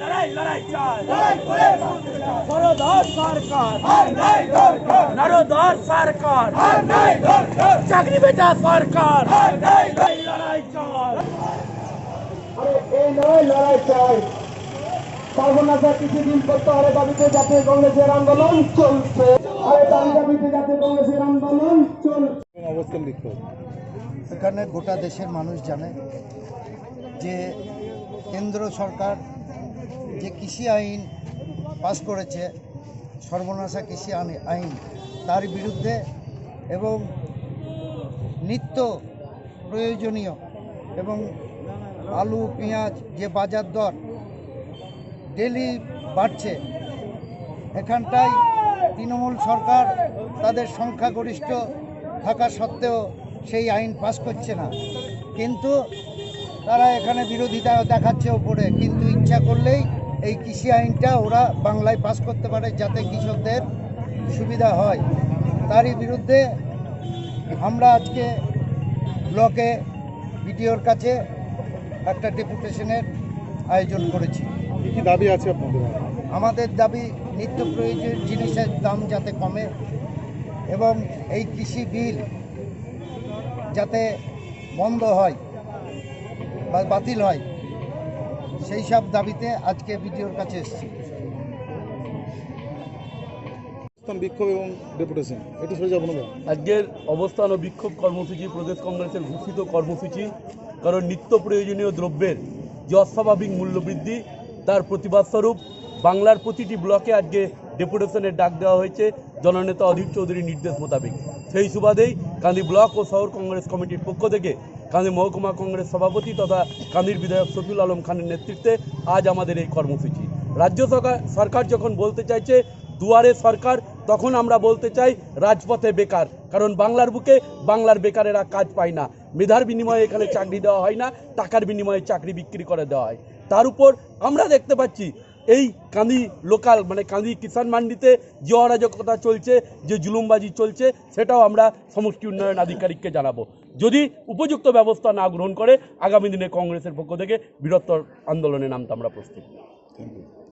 লড়াই লড়াই লড়াই সরকার। নরদার সরকার। চাকরি বেটা সরকার। আর নাই দরকার। এই লড়াই চাই। আরে এই নয় লড়াই চাই। সর্বনাশা কিছুদিন প্রত্যাহারের দাবিতে জাতীয় কংগ্রেসের আন্দোলন চলছে। আরে দাবি দাবিতে জাতীয় কংগ্রেসের আন্দোলন চলছে। এখানে গোটা দেশের মানুষ জানে যে কেন্দ্র সরকার যে কৃষি আইন পাস করেছে, সর্বনাশা কৃষি আইন- তার বিরুদ্ধে এবং নিত্য প্রয়োজনীয় এবং আলু, পেঁয়াজ যে বাজার দর ডেলি বাড়ছে, এখানটায় তৃণমূল সরকার তাদের সংখ্যাগরিষ্ঠ থাকা সত্ত্বেও সেই আইন পাস করছে না। কিন্তু তারা এখানে বিরোধিতা দেখাচ্ছে ওপরে, কিন্তু ইচ্ছা করলেই এই কৃষি আইনটা ওরা বাংলায় পাস করতে পারে যাতে কৃষকদের সুবিধা হয়। তারই বিরুদ্ধে আমরা আজকে ব্লকে বিডিওর কাছে একটা ডেপুটেশনের আয়োজন করেছি। কি দাবি আছে আপনাদের? আমাদের দাবি নিত্য প্রয়োজনীয় জিনিসের দাম যাতে কমে এবং এই কৃষি বিল যাতে বন্ধ হয় বা বাতিল হয়। সেই সব দাবিতে আজকে বিডিওর কাছে এসেছি। অবস্থান বিক্ষোভ এবং ডেপুটেশন একটু সরে যাব না আজকের অবস্থান ও বিক্ষোভ কর্মসূচি প্রদেশ কংগ্রেসের ঘোষিত কর্মসূচি কারণ নিত্য প্রয়োজনীয় দ্রব্যের যে অস্বাভাবিক মূল্যবৃদ্ধি তার প্রতিবাদস্বরূপ বাংলার প্রতিটি ব্লকে আজকে ডেপুটেশনের ডাক দেওয়া হয়েছে জননেতা অধীর চৌধুরীর নির্দেশ মোতাবেক। সেই সুবাদেই কান্দি ব্লক ও শহর কংগ্রেস কমিটির পক্ষ থেকে কান্দি মহকুমা কংগ্রেস সভাপতি তথা কান্দির বিধায়ক শফিউল আলম খানের নেতৃত্বে আজ আমাদের এই কর্মসূচি। রাজ্য সরকার যখন বলতে চাইছে দুয়ারে সরকার, তখন আমরা বলতে চাই রাজপথে বেকার, কারণ বাংলার বুকে বাংলার বেকারেরা কাজ পায় না। মেধার বিনিময়ে এখানে চাকরি দেওয়া হয় না, টাকার বিনিময়ে চাকরি বিক্রি করে দেওয়া হয়। তার উপর আমরা দেখতে পাচ্ছি এই কাঁদি লোকাল মানে কাঁদি কিষাণ মান্ডিতে যে অরাজকতা চলছে, যে জুলুমবাজি চলছে, সেটাও আমরা সমষ্টি উন্নয়ন আধিকারিককে জানাব। যদি উপযুক্ত ব্যবস্থা না গ্রহণ করে, আগামী দিনে কংগ্রেসের পক্ষ থেকে বৃহত্তর আন্দোলনে নামতে আমরা প্রস্তুত।